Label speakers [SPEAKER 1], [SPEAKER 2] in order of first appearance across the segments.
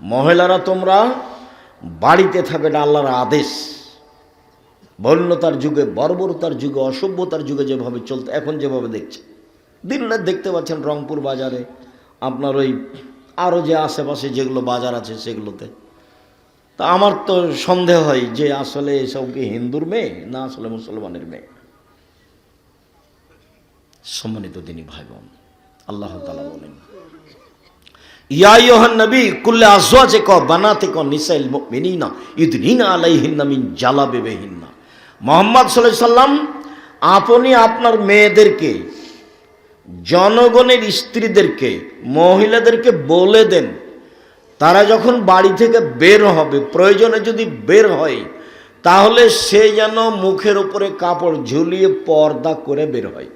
[SPEAKER 1] মহিলারা তোমরা বাড়িতে থাকবে না, আল্লাহর আদেশ। বন্যতার যুগে, বর্বরতার যুগে, অসভ্যতার যুগে যেভাবে চলতে, এখন যেভাবে দেখছে। দিন রাত দেখতে পাচ্ছেন রংপুর বাজারে, আপনার ওই আরও যে আশেপাশে যেগুলো বাজার আছে সেগুলোতে। তা আমার তো সন্দেহ হয় যে আসলে এসব কি হিন্দুর মেয়ে না আসলে মুসলমানের মেয়ে? সম্মানিত দিনী ভাই বোন আল্লাহ তালা বলেন নবী ক ক মোহাম্মদ সাল্লাম আপনি আপনার মেয়েদেরকে, জনগণের স্ত্রীদেরকে, মহিলাদেরকে বলে দেন, তারা যখন বাড়ি থেকে বের হবে, প্রয়োজনে যদি বের হয়, তাহলে সে যেন মুখের উপরে কাপড় ঝুলিয়ে পর্দা করে বের হয়।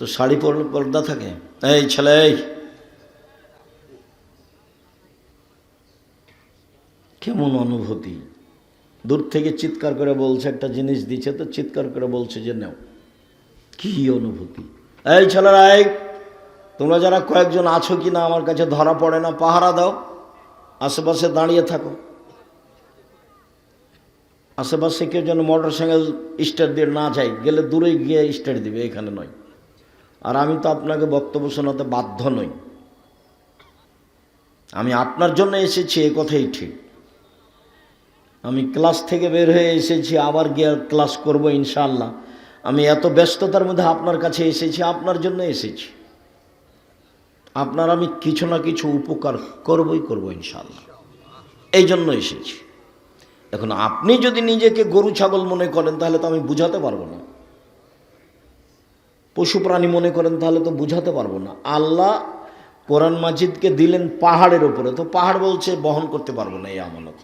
[SPEAKER 1] তো শাড়ি পর্দা থাকে? এই ছেলে কেমন অনুভূতি? দূর থেকে চিৎকার করে বলছে একটা জিনিস দিচ্ছে, তো চিৎকার করে বলছে যে নেও। কি অনুভূতি? এই ছেলেরা, এই, তোমরা যারা কয়েকজন আছো কি না আমার কাছে ধরা পড়ে না, পাহারা দাও। আশেপাশে দাঁড়িয়ে থাকো। আশেপাশে কেউ যেন মোটর সাইকেল স্টার্ট দিয়ে না যায়, গেলে দূরে গিয়ে স্টার্ট দিবে, এখানে নয়। আর আমি তো আপনাকে বক্তব্য শোনাতে বাধ্য নই। আমি আপনার জন্য এসেছি, এ কথাই ঠিক। আমি ক্লাস থেকে বের হয়ে এসেছি, আবার গিয়ে ক্লাস করব ইনশাআল্লাহ। আমি এত ব্যস্ততার মধ্যে আপনার কাছে এসেছি, আপনার জন্য এসেছি। আপনার আমি কিছু না কিছু উপকার করবই করব ইনশাআল্লাহ। এই জন্য এসেছি। এখন আপনি যদি নিজেকে গরু ছাগল মনে করেন, তাহলে তো আমি বুঝাতে পারব না। পশু প্রাণী মনে করেন তাহলে তো বুঝাতে পারব না। আল্লাহ কোরআন মাজিদকে দিলেন পাহাড়ের উপরে। তো পাহাড় বলছে, বহন করতে পারব না এই আমানত।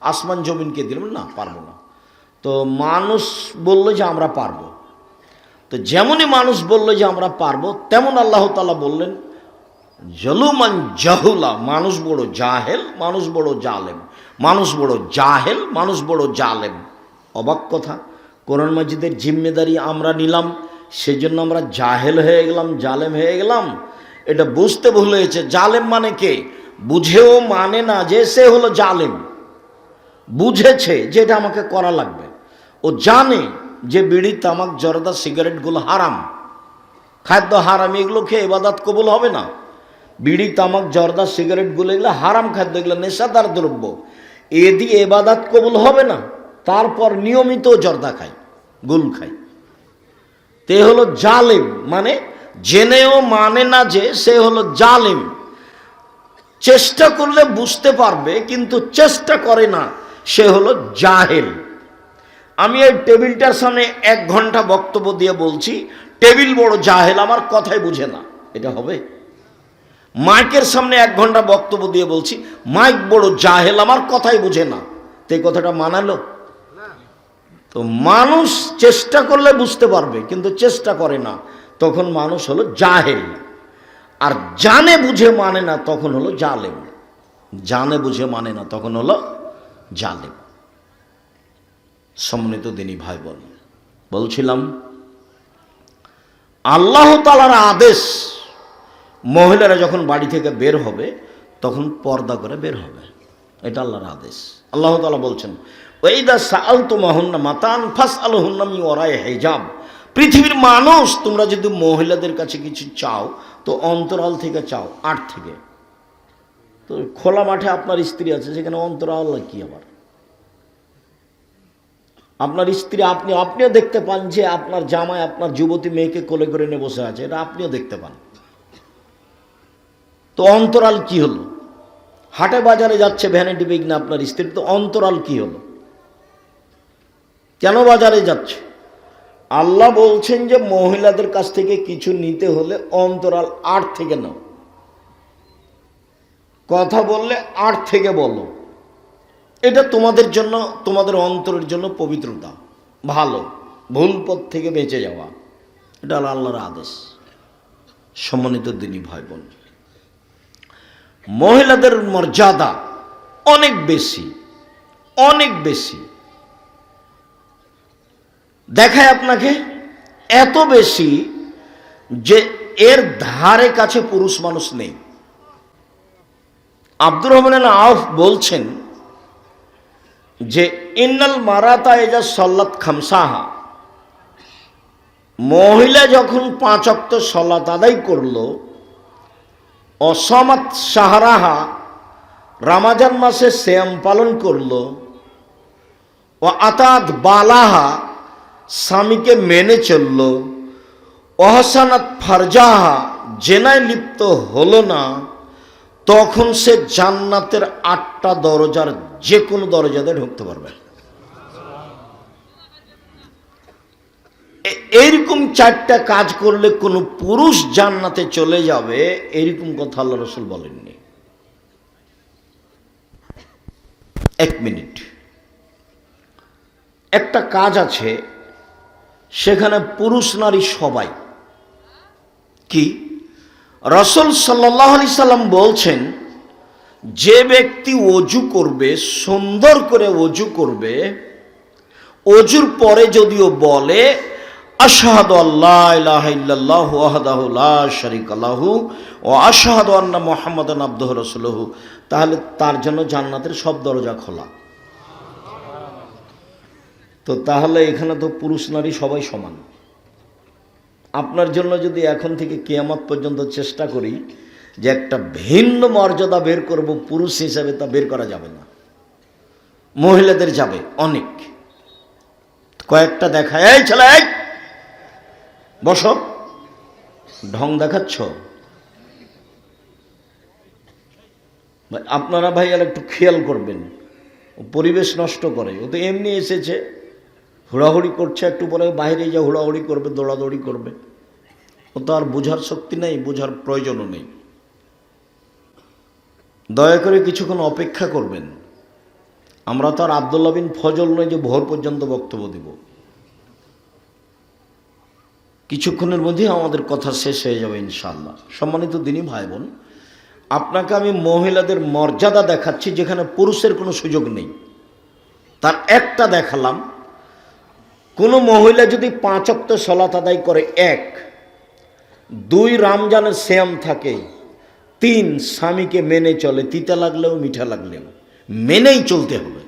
[SPEAKER 1] আসমান জমিনকে দিলেন না, পারব না। তো মানুষ বলল যে আমরা পারব। তো যেমনই মানুষ বলল যে আমরা পারব, তেমন আল্লাহ তালা বললেন, জলুমান জাহুলা মানুষ বড় জাহেল, মানুষ বড় জালেম। মানুষ বড় জাহেল, মানুষ বড় জালেম। অবাক কথা, কোরআন মাজিদের জিম্মেদারি আমরা নিলাম। সেজন্য আমরা জাহেল হয়ে গেলাম, জালেম হয়ে গেলাম। এটা বুঝতে ভুল হয়েছে। জালেম মানে কে? বুঝেও মানে না যে সে হলো জালেম। বুঝেছে যে এটা আমাকে করা লাগবে। ও জানে যে বিড়ি, তামাক, জর্দা, সিগারেটগুলো হারাম। খাদ্য হারাম, এগুলো খেয়ে এবাদাত কবুল হবে না। বিড়ি, তামাক, জর্দা, সিগারেটগুলো এগুলো হারাম খাদ্য, এগুলো নেশাদার দ্রব্য। এ দিয়ে এবাদাত কবুল হবে না। তারপর নিয়মিত জর্দা খায় গুল খাই। তে হলো জালেম মানে জেনেও মানে না যে সে হলো জালেম। চেষ্টা করলে বুঝতে পারবে, কিন্তু চেষ্টা করে না, সে হলো জাহেল। আমি এই টেবিলটার সামনে এক ঘণ্টা বক্তব্য দিয়ে বলছি, টেবিল বড় জাহেল, আমার কথাই বুঝে না। এটা হবে? মাইকের সামনে এক ঘণ্টা বক্তব্য দিয়ে বলছি, মাইক বড় জাহেল, আমার কথাই বুঝে না। তে কথাটা মানালো? তো মানুষ চেষ্টা করলে বুঝতে পারবে, কিন্তু চেষ্টা করে না। তখন মানুষ হলো জাহেল। আর জানে বুঝে মানে না, তখন হলো জালেম। জানে বুঝে মানে না, তখন হলো জালেম। সম্মানিত দিনী ভাই বোন বলছিলাম, আল্লাহ তালার আদেশ মহিলারা যখন বাড়ি থেকে বের হবে, তখন পর্দা করে বের হবে। এটা আল্লাহর আদেশ। আল্লাহ তালা বলছেন ওইদা সাল তো মাহুন্না মাতান ফাস আলহুন্নামি ওরাই হেজাব। পৃথিবীর মানুষ, তোমরা যদি মহিলাদের কাছে কিছু চাও, তো অন্তরাল থেকে চাও, আট থেকে। তো খোলা মাঠে আপনার স্ত্রী আছে, সেখানে অন্তরাল কি আবার? আপনার স্ত্রী, আপনি, আপনিও দেখতে পান যে আপনার জামাই, আপনার যুবতী মেয়েকে কোলে করে নিয়ে বসে আছে, এটা আপনিও দেখতে পান। তো অন্তরাল কি হলো? হাটে বাজারে যাচ্ছে ভ্যানিটি বিঘ্ন আপনার স্ত্রী, তো অন্তরাল কি হলো? কেন বাজারে যাচ্ছে? আল্লাহ বলছেন যে মহিলাদের কাছ থেকে কিছু নিতে হলে অন্তরাল আট থেকে নাও। কথা বললে আট থেকে বলো। এটা তোমাদের জন্য, তোমাদের অন্তরের জন্য পবিত্রতা। ভালো। ভুল পথ থেকে বেঁচে যাওয়া। এটা হলো আল্লাহর আদেশ। সম্মানিত দিনী ভাই বোন মহিলাদের মর্যাদা অনেক বেশি অনেক বেশি। দেখায় আপনাকে এত বেশি যে এর ধারে কাছে পুরুষ মানুষ নেই। আব্দুর রহমান আউফ বলছেন যে, ইন্নাল মারাতা এজা সল্লাত খামসাহা। মহিলা যখন পাঁচ অক্ত সলাত আদায় করল, অসমাত সাহারাহা রামাজান মাসে শ্যাম পালন করল, ও আতাত বালাহা স্বামীকে মেনে চলল। অহসানাত ফারজাহা, জেনায় লিপ্ত হলো না। তখন সে জান্নাতের আটটা দরজার যে কোনো দরজাতে ঢুকতে পারবে। এইরকম চারটা কাজ করলে কোনো পুরুষ জান্নাতে চলে যাবে, এরকম কথা আল্লাহ রসুল বলেননি। এক মিনিট। একটা কাজ আছে সেখানে পুরুষ নারী সবাই। কি? রসুল সাল্লাহ আলি সাল্লাম বলছেন, যে ব্যক্তি অজু করবে, সুন্দর করে অজু করবে, অজুর পরে যদিও বলে, আশাহাদ আল্লাহ ইলাহা ইল্লাল্লাহ ওয়াহদাহু লা শারীকা লাহু ও তাহলে তার জন্য জান্নাতের সব দরজা খোলা। তো তাহলে এখানে তো পুরুষ নারী সবাই সমান। আপনার জন্য যদি এখন থেকে কেয়ামত পর্যন্ত চেষ্টা করি যে একটা ভিন্ন মর্যাদা বের করব, পুরুষ হিসাবে তা বের করা যাবে না। মহিলাদের যাবে অনেক। কয়েকটা দেখায় এই ছেলে! বসো। ঢং দেখাচ্ছ? আপনারা ভাই আর একটু খেয়াল করবেন। পরিবেশ নষ্ট করে। ও তো এমনি এসেছে। হুড়াহুড়ি করছে, একটু পরে বাইরে যা হুড়াহুড়ি করবে, দৌড়াদৌড়ি করবে। ও তো আর বোঝার শক্তি নেই, বোঝার প্রয়োজনও নেই। দয়া করে কিছুক্ষণ অপেক্ষা করবেন। আমরা তো আর আবদুল্লা বিন ফজল নয় যে ভোর পর্যন্ত বক্তব্য দিব। কিছুক্ষণের মধ্যেই আমাদের কথা শেষ হয়ে যাবে ইনশাল্লাহ সম্মানিত দিনই ভাই বোন আপনাকে আমি মহিলাদের মর্যাদা দেখাচ্ছি যেখানে পুরুষের কোনো সুযোগ নেই। তার একটা দেখালাম কোনো মহিলা যদি পাঁচ অক্ত সলাত আদায় করে, এক। দুই, রামজানের শ্যাম থাকে। তিন, স্বামীকে মেনে চলে। তিতা লাগলেও মিঠা লাগলেও মেনেই চলতে হবে।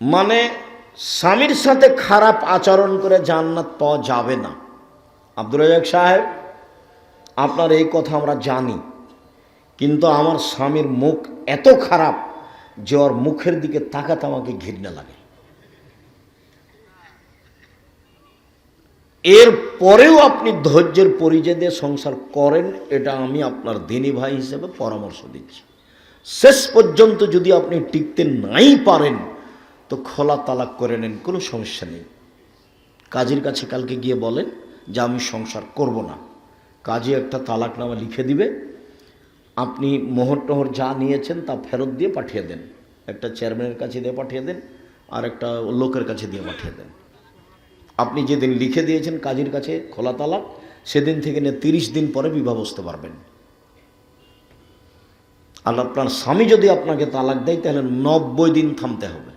[SPEAKER 1] মানে স্বামীর সাথে খারাপ আচরণ করে জান্নাত পাওয়া যাবে না। আব্দুল রাজাক সাহেব, আপনার এই কথা আমরা জানি, কিন্তু আমার স্বামীর মুখ এত খারাপ যে ওর মুখের দিকে তাকাতে আমাকে ঘৃণা লাগে। এর পরেও আপনি ধৈর্যের পরিচয় দিয়ে সংসার করেন, এটা আমি আপনার দিনী ভাই হিসেবে পরামর্শ দিচ্ছি। শেষ পর্যন্ত যদি আপনি টিকতে নাই পারেন, তো খোলা তালাক করে নেন, কোনো সমস্যা নেই। কাজীর কাছে কালকে গিয়ে বলেন যে, আমি সংসার করব না। কাজী একটা তালাকনামা লিখে দিবে। আপনি মোহর টোহর যা নিয়েছেন, তা ফেরত দিয়ে পাঠিয়ে দেন। একটা চেয়ারম্যানের কাছে দিয়ে পাঠিয়ে দেন, আর একটা লোকের কাছে দিয়ে পাঠিয়ে দেন। আপনি যেদিন লিখে দিয়েছেন কাজীর কাছে খোলা তালাক সেদিন থেকে নিয়ে তিরিশ দিন পরে বিবাহ বসতে পারবেন। আর আপনার স্বামী যদি আপনাকে তালাক দেয়, তাহলে নব্বই দিন থামতে হবে।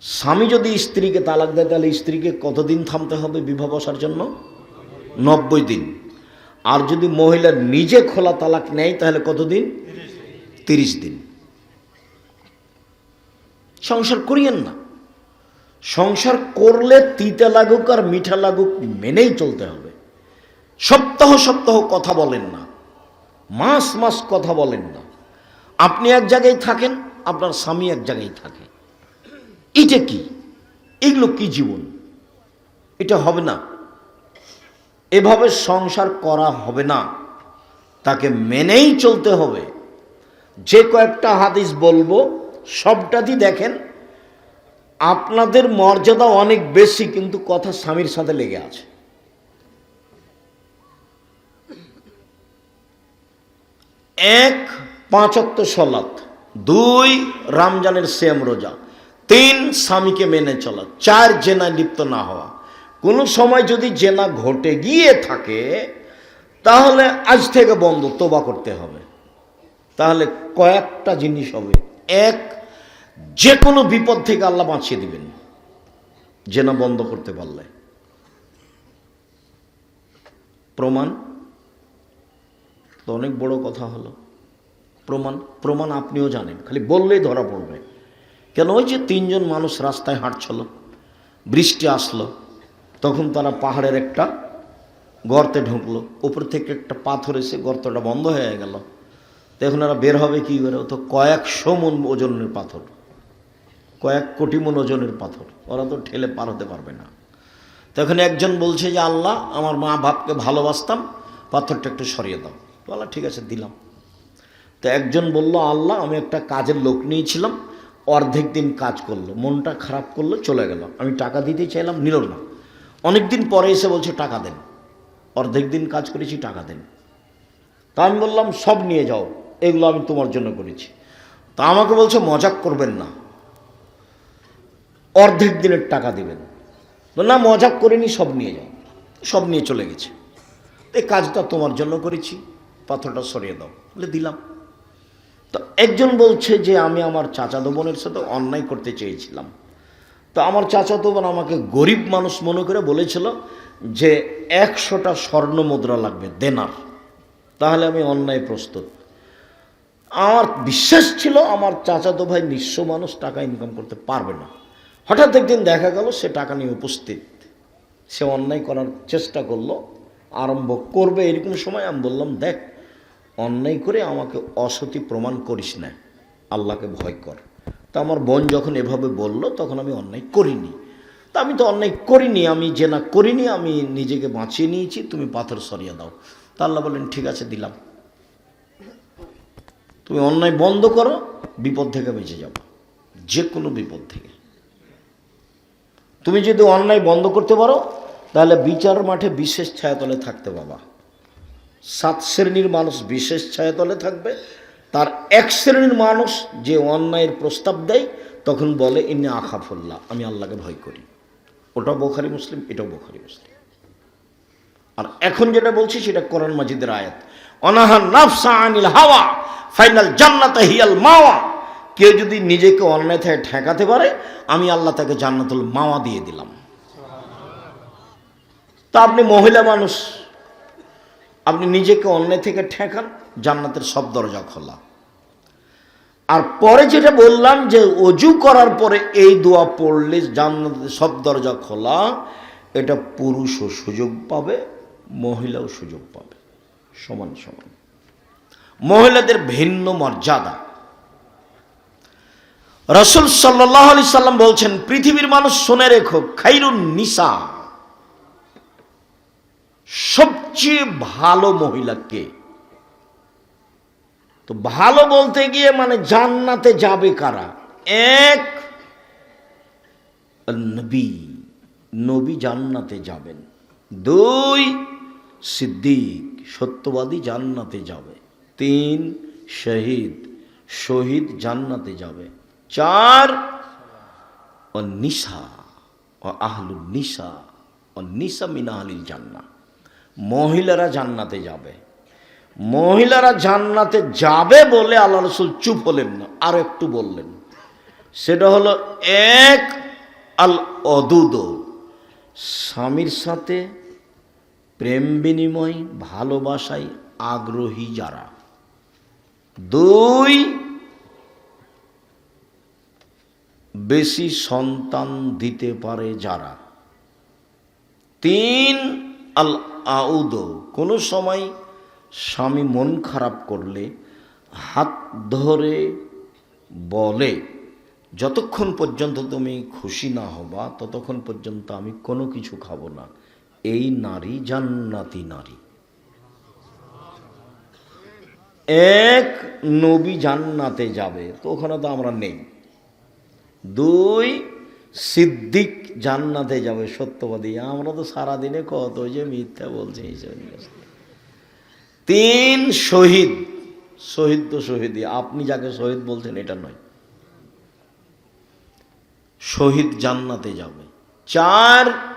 [SPEAKER 1] স্বামী যদি স্ত্রীকে তালাক দেয়, তাহলে স্ত্রীকে কতদিন থামতে হবে বিবাহ বসার জন্য? নব্বই দিন। আর যদি মহিলা নিজে খোলা তালাক নেয়, তাহলে কতদিন? তিরিশ দিন। সংসার করিয়েন না। সংসার করলে তিতা লাগুক আর মিঠা লাগুক মেনেই চলতে হবে। সপ্তাহ সপ্তাহ কথা বলেন না, মাস মাস কথা বলেন না। আপনি এক জায়গায় থাকেন, আপনার স্বামী এক জায়গায় থাকে। এটা কি? এগুলো কি জীবন? এটা হবে না। এভাবে সংসার করা হবে না। তাকে মেনেই চলতে হবে। যে কয়েকটা হাদিস বলব, সবটাতেই দেখেন আপনাদের মর্যাদা অনেক বেশি, কিন্তু কথা স্বামীর সাথে লেগে আছে। এক পাঁচক্ত সলাৎ। দুই, রামজানের সেম রোজা। তিন, স্বামীকে মেনে চলা। চার, জেনায় লিপ্ত না হওয়া। কোনো সময় যদি জেনা ঘটে গিয়ে থাকে, তাহলে আজ থেকে বন্ধ, তোবা করতে হবে। তাহলে কয়েকটা জিনিস হবে। এক যে কোনো বিপদ থেকে আল্লাহ বাঁচিয়ে দিবেন। জেনা বন্ধ করতে পারলে। প্রমাণ? তো অনেক বড় কথা হলো। প্রমাণ? প্রমাণ আপনিও জানেন। খালি বললেই ধরা পড়বে। কেন ওই যে তিনজন মানুষ রাস্তায় হাঁটছিল, বৃষ্টি আসলো, তখন তারা পাহাড়ের একটা গর্তে ঢুকলো, উপর থেকে একটা পাথর এসে গর্তটা বন্ধ হয়ে গেল। তো এখন এরা বের হবে কী করে? তো কয়েকশো মন ওজনের পাথর। কয়েক কোটি মন ওজনের পাথর। ওরা তো ঠেলে পার হতে পারবে না। তখন একজন বলছে যে, আল্লাহ, আমার মা বাপকে ভালোবাসতাম, পাথরটা একটু সরিয়ে দাও। তো আল্লাহ, ঠিক আছে, দিলাম। তো একজন বলল, আল্লাহ, আমি একটা কাজের লোক নিয়েছিলাম, অর্ধেক দিন কাজ করল, মনটা খারাপ করল, চলে গেল। আমি টাকা দিতে চাইলাম, নিল না। অনেক দিন পরে এসে বলছে, টাকা দেন। অর্ধেক দিন কাজ করেছি, টাকা দেন। তা আমি বললাম, সব নিয়ে যাও, এগুলো আমি তোমার জন্য করেছি। তা আমাকে বলছে, মজাক করবেন না। অর্ধেক দিনের টাকা দেবেন। না, মজাক করিনি, সব নিয়ে যাও। সব নিয়ে চলে গেছে। এই কাজটা তোমার জন্য করেছি, পাথরটা সরিয়ে দাও, বলে দিলাম। তো একজন বলছে যে, আমি আমার চাচাতো বোনের সাথে অন্যায় করতে চেয়েছিলাম। তো আমার চাচাতো বোন আমাকে গরিব মানুষ মনে করে বলেছিল যে, একশোটা স্বর্ণ মুদ্রা লাগবে, দেনার। তাহলে আমি অন্যায় প্রস্তুত। আমার বিশ্বাস ছিল, আমার চাচাতো ভাই নিঃস্ব মানুষ, টাকা ইনকাম করতে পারবে না। হঠাৎ একদিন দেখা গেল সে টাকা নিয়ে উপস্থিত। সে অন্যায় করার চেষ্টা করল, আরম্ভ করবে এরকম সময় আমি বললাম, দেখ, অন্যায় করে আমাকে অসতি প্রমাণ করিস না, আল্লাহকে ভয় কর। তা আমার বোন যখন এভাবে বলল, তখন আমি অন্যায় করিনি। তা আমি তো অন্যায় করিনি, আমি যে না করিনি, আমি নিজেকে বাঁচিয়ে নিয়েছি, তুমি পাথর সরিয়ে দাও। তা আল্লাহ বললেন, ঠিক আছে, দিলাম। তুমি অন্যায় বন্ধ করো, বিপদ থেকে বেঁচে যাব যে কোনো বিপদ থেকে। তুমি যদি অন্যায় বন্ধ করতে পারো, তাহলে বিচার মাঠে বিশেষ ছায়াতলে থাকতে বাবা। সাত শ্রেণির মানুষ বিশেষ ছায়াতলে থাকবে। তার এক শ্রেণির মানুষ যে অন্যায়ের প্রস্তাব দেয়, তখন বলে, ইন্নি আখাফুল্লাহ, আমি আল্লাহকে ভয় করি। ওটা বোখারি মুসলিম, এটাও বোখারি মুসলিম। আর এখন যেটা বলছি, সেটা কোরআন মাজিদের আয়াত। অনাহার নাফসা আনিল হাওয়া, ফাইনাল জান্নাত হিয়াল মাওয়া। কেউ যদি নিজেকে অন্যায় থেকে ঠেকাতে পারে, আমি আল্লাহ তাকে জান্নাতুল মাওয়া দিয়ে দিলাম। তা আপনি মহিলা মানুষ, আপনি নিজেকে অন্যায় থেকে ঠেকান, জান্নাতের সব দরজা খোলা। আর পরে যেটা বললাম যে অজু করার পরে এই দোয়া পড়লে জান্নাতের সব দরজা খোলা, এটা পুরুষও সুযোগ পাবে, মহিলাও সুযোগ পাবে। সমান সমান। মহিলাদের ভিন্ন মর্যাদা। রসুল সাল্লাহ আলি সাল্লাম বলছেন, পৃথিবীর মানুষ শুনে রেখো, খাইরুন নিসা। সবচেয়ে ভালো মহিলাকে তো ভালো বলতে গিয়ে মানে জান্নাতে যাবে কারা? এক, নবী। নবী জান্নাতে যাবেন। দুই, সিদ্দিক। সত্যবাদী জান্নাতে যাবে। তিন, শহীদ। শহীদ জান্নাতে যাবে। চার ও নিশা ও আহলুল নিশা ও নিশা মিনা আলিল জান্না মহিলারা জান্নাতে যাবে। মহিলারা জান্নাতে যাবে বলে আল্লাহ রসুল চুপ হলেন না, আর একটু বললেন। সেটা হলো এক আল অদুদ, স্বামীর সাথে প্রেম বিনিময়, ভালোবাসায় আগ্রহী যারা। দুই বেশি সন্তান দিতে পারে যারা। তিন, আল আউদ, কোনো সময় স্বামী মন খারাপ করলে হাত ধরে বলে, যতক্ষণ পর্যন্ত তুমি খুশি না হবা, ততক্ষণ পর্যন্ত আমি কোনো কিছু খাব না। এই নারী জান্নাতি নারী। এক, নবী জান্নাতে যাবে, তো ওখানে তো আমরা নেই। দুই, সিদ্দিক জান্নাতে যাবে, সত্যবাদী। আমরা তো সারাদিনে কত যে মিথ্যা বলছে। তিন, শহীদ। শহীদ তো শহীদই। আপনি যাকে শহীদ বলছেন, এটা নয়। শহীদ জান্নাতে যাবে। চার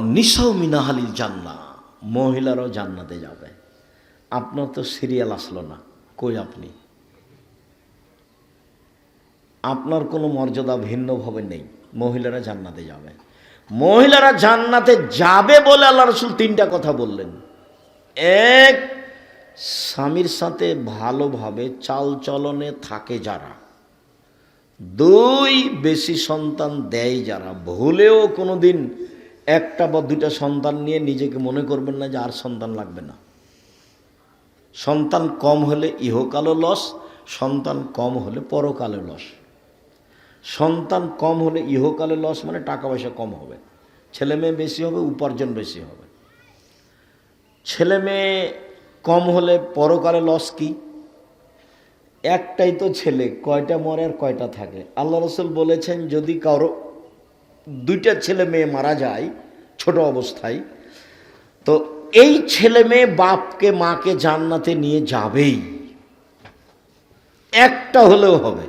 [SPEAKER 1] নিশাও মিনাহালিল জান্না মহিলারাও জান্নাতে যাবে। আপনার তো সিরিয়াল আসলো না। কই আপনি? আপনার কোনো মর্যাদা ভিন্নভাবে নেই। মহিলারা জান্নাতে যাবে। মহিলারা জান্নাতে যাবে বলে আল্লাহ রসুল তিনটা কথা বললেন। এক, স্বামীর সাথে ভালোভাবে চালচলনে থাকে যারা। দুই, বেশি সন্তান দেয় যারা। ভুলেও কোনো দিন একটা বা দুটা সন্তান নিয়ে নিজেকে মনে করবেন না যে আর সন্তান লাগবে না। সন্তান কম হলে ইহকালও লস, সন্তান কম হলে পরকালে লস। সন্তান কম হলে ইহকালে লস মানে টাকা পয়সা কম হবে। ছেলে মেয়ে বেশি হবে, উপার্জন বেশি হবে। ছেলে মেয়ে কম হলে পরকালে লস কি? একটাই তো ছেলে, কয়টা মরে আর কয়টা থাকে। আল্লাহ রসুল বলেছেন, যদি কারও দুইটা ছেলে মেয়ে মারা যায়, ছোট অবস্থায়, তো এই ছেলে মেয়ে বাপকে, মাকে জান্নাতে নিয়ে যাবেই। একটা হলেও হবে।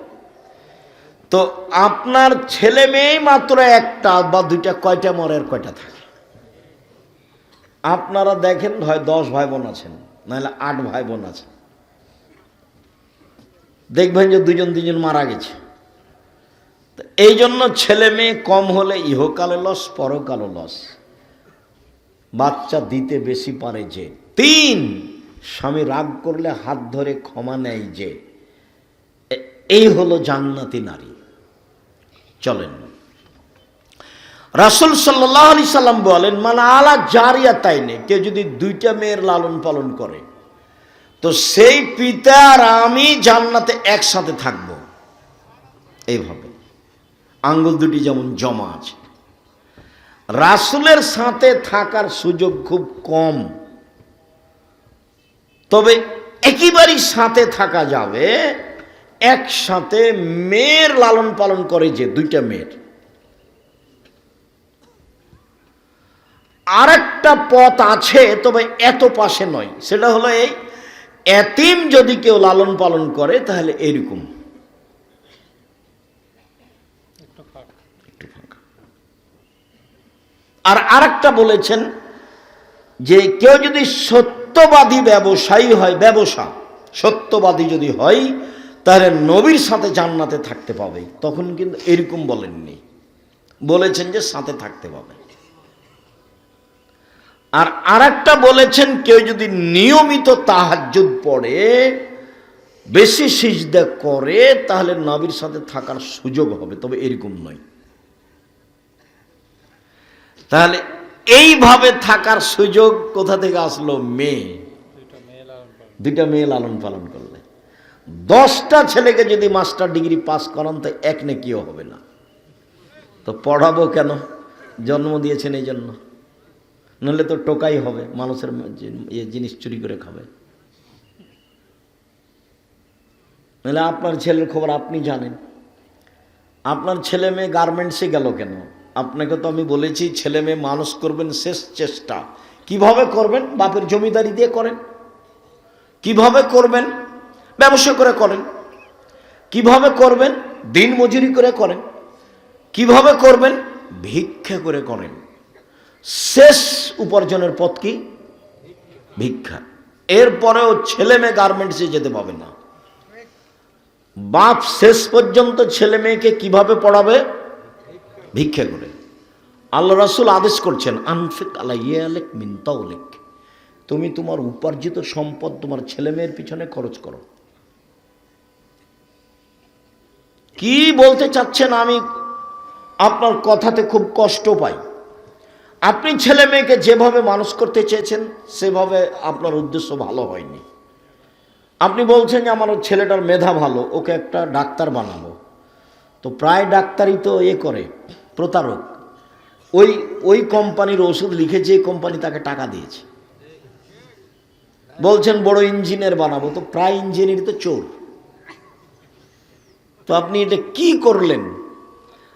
[SPEAKER 1] তো আপনার ছেলে মেয়ে মাত্র একটা, বা দুইটা, কয়টা মরের কয়টা থাকে? আপনারা দেখেন, হয় দশ ভাই বোন আছেন, নাহলে আট ভাই বোন আছে। দেখবেন যে দুজন দুজন মারা গেছে। এই জন্য ছেলে মেয়ে কম হলে ইহকালে লস, পরকালে লস। বাচ্চা দিতে বেশি পারে যে। তিন, স্বামী রাগ করলে হাত ধরে ক্ষমা নেয় যে। এই হলো জান্নাতি নারী। চলেন। রাসুল সাল্লাহ আলি সাল্লাম বলেন মানে আলা জারিয়া তাই নেই কেউ যদি দুইটা মেয়ের লালন পালন করে, তো সেই পিতা আর আমি জান্নাতে একসাথে থাকব। এইভাবে। আঙ্গুল দুটি যেমন জমা আছে। রাসুলের সাথে থাকার সুযোগ খুব কম। তবে একেবারেই সাথে থাকা যাবে একসাথে মেয়ের লালন পালন করে যে দুইটা মেয়ের আরেকটা পথ আছে, তবে এত পাশে নয় সেটা হলো এই, এতিম যদি কেউ লালন পালন করে, তাহলে এরকম একটু। আর আরেকটা বলেছেন যে কেউ যদি সত্যবাদী ব্যবসায়ী হয়, ব্যবসা, সত্যবাদী যদি হয় তাহলে নবীর সাথে জান্নাতে থাকতে পাবে। তখন কিন্তু এরকম বলেননি। বলেছেন যে সাথে থাকতে পাবে। আর আরেকটা বলেছেন, কেউ যদি নিয়মিত তাহাজ্জুদ পড়ে, বেশি সিজদা করে, তাহলে নবীর সাথে থাকার সুযোগ হবে। তবে এরকম নয়। তাহলে এইভাবে থাকার সুযোগ কোথা থেকে আসলো? মেয়ে। দুইটা মেয়ে লালন পালন করলে। দশটা ছেলেকে যদি মাস্টার ডিগ্রি পাস করান, তো এক নেকিও হবে না। তো পড়াবো কেন? জন্ম দিয়েছেন এই জন্য। নাহলে তো টোকাই হবে, মানুষের ইয়ে জিনিস চুরি করে খাবে। নাহলে আপনার ছেলের খবর আপনি জানেন। আপনার ছেলে মেয়ে গার্মেন্টসে গেল কেন? আপনাকে তো আমি বলেছি, ছেলে মেয়ে মানুষ করবেন শেষ চেষ্টা। কীভাবে করবেন? বাপের জমিদারি দিয়ে করেন। কীভাবে করবেন? ব্যবসা করে করেন। কীভাবে করবেন? দিন মজুরি করে করেন। কীভাবে করবেন? ভিক্ষা করে করেন। শেষ উপার্জনের পথ কি? ভিক্ষা। এরপরেও ছেলে মেয়ে গার্মেন্টসে যেতে পাবে না। বাপ শেষ পর্যন্ত ছেলে মেয়েকে কীভাবে পড়াবে? ভিক্ষা করে। আল্লাহ রাসুল আদেশ করছেন, আনফিক আলাইয়ালেক মিনতাউলেক তুমি তোমার উপার্জিত সম্পদ তোমার ছেলে মেয়ের পিছনে খরচ করো। কি বলতে চাচ্ছেন আমি আপনার কথাতে খুব কষ্ট পাই। আপনি ছেলে মেয়েকে যেভাবে মানুষ করতে চেয়েছেন, সেভাবে আপনার উদ্দেশ্য ভালো হয়নি। আপনি বলছেন যে আমার ছেলেটার মেধা ভালো, ওকে একটা ডাক্তার বানাবো। তো প্রায় ডাক্তারই তো এ করে, প্রতারক। ওই ওই কোম্পানির ওষুধ লিখে যে কোম্পানি তাকে টাকা দিয়েছে। বলছেন বড় ইঞ্জিনিয়ার বানাবো, তো প্রায় ইঞ্জিনিয়ার তো চোর। তো আপনি এটা কি করলেন?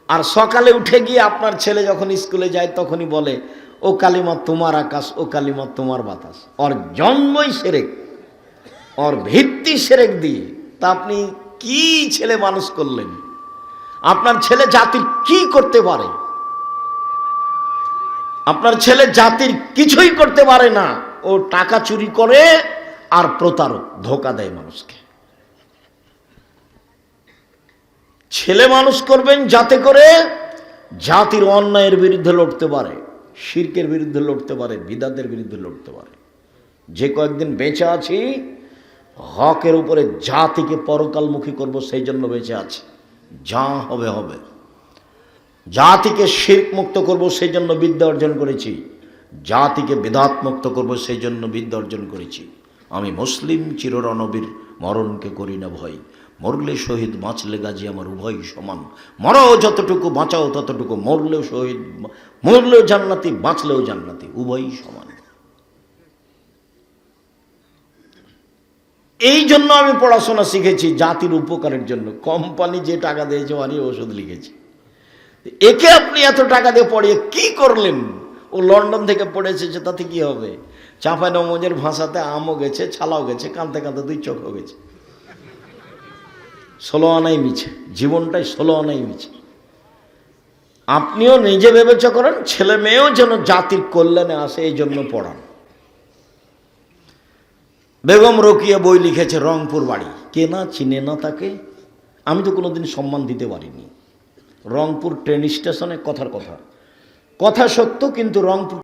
[SPEAKER 1] আর সকালে উঠে গিয়ে আপনার ছেলে যখন স্কুলে যায়, তখনই বলে, ও কালিমা তোমার আকাশ, ও কালিমা তোমার বাতাস। ওর জন্মই সেরেক, ওর ভিত্তি সেরেক দিয়ে। তা আপনি কি ছেলে মানুষ করলেন? আপনার ছেলে জাতির কি করতে পারে? আপনার ছেলে জাতির কিছুই করতে পারে না। ও টাকা চুরি করে আর প্রতারক, ধোকা দেয় মানুষকে। ছেলে মানুষ করবেন যাতে করে জাতির অন্যায়ের বিরুদ্ধে লড়তে পারে, শির্কের বিরুদ্ধে লড়তে পারে, বিদাতের বিরুদ্ধে লড়তে পারে। যে কয়েকদিন বেঁচে আছি, হকের উপরে জাতিকে পরকালমুখী করব সেই জন্য বেঁচে আছি। যা হবে হবে। জাতিকে শির্ক মুক্ত করব সেই জন্য বিদ্যা অর্জন করেছি। জাতিকে বেদাত মুক্ত করব সেই জন্য বিদ্যা অর্জন করেছি। আমি মুসলিম চিররণবীর মরণকে করি না ভয় মরলে শহীদ বাঁচলে গাজী আমার উভয় সমান। মরাও যতটুকু, বাঁচাও ততটুকু। মরলেও শহীদ, মরলেও জান্নাতি, বাঁচলেও জান্নাতি, উভয়ই সমান। এই জন্য আমি পড়াশোনা শিখেছি জাতির উপকারের জন্য। কোম্পানি যে টাকা দিয়েছে, আমি ওষুধ লিখেছি। একে আপনি এত টাকা দিয়ে পড়িয়ে কি করলেন? ও লন্ডন থেকে পড়ে এসেছে তাতে কি হবে? চাঁপাই নমজের ভাষাতে আমও গেছে, ছালাও গেছে, কাঁদতে কাঁদতে দুই চোখও গেছে। ষোলো আনাই মিছে, জীবনটাই ষোলো আনাই মিছে। আপনিও নিজে বিবেচনা করেন, ছেলে মেয়েও যেন জাতির কল্যাণে আসে, এই জন্য পড়ান। বেগম রকিয়া বই লিখেছে রংপুর বাড়ি। কে না চিনে না তাকে, আমি তো কোনোদিন সম্মান দিতে পারিনি। রংপুর ট্রেন স্টেশনে কথার কথা। কথা সত্য, কিন্তু রংপুর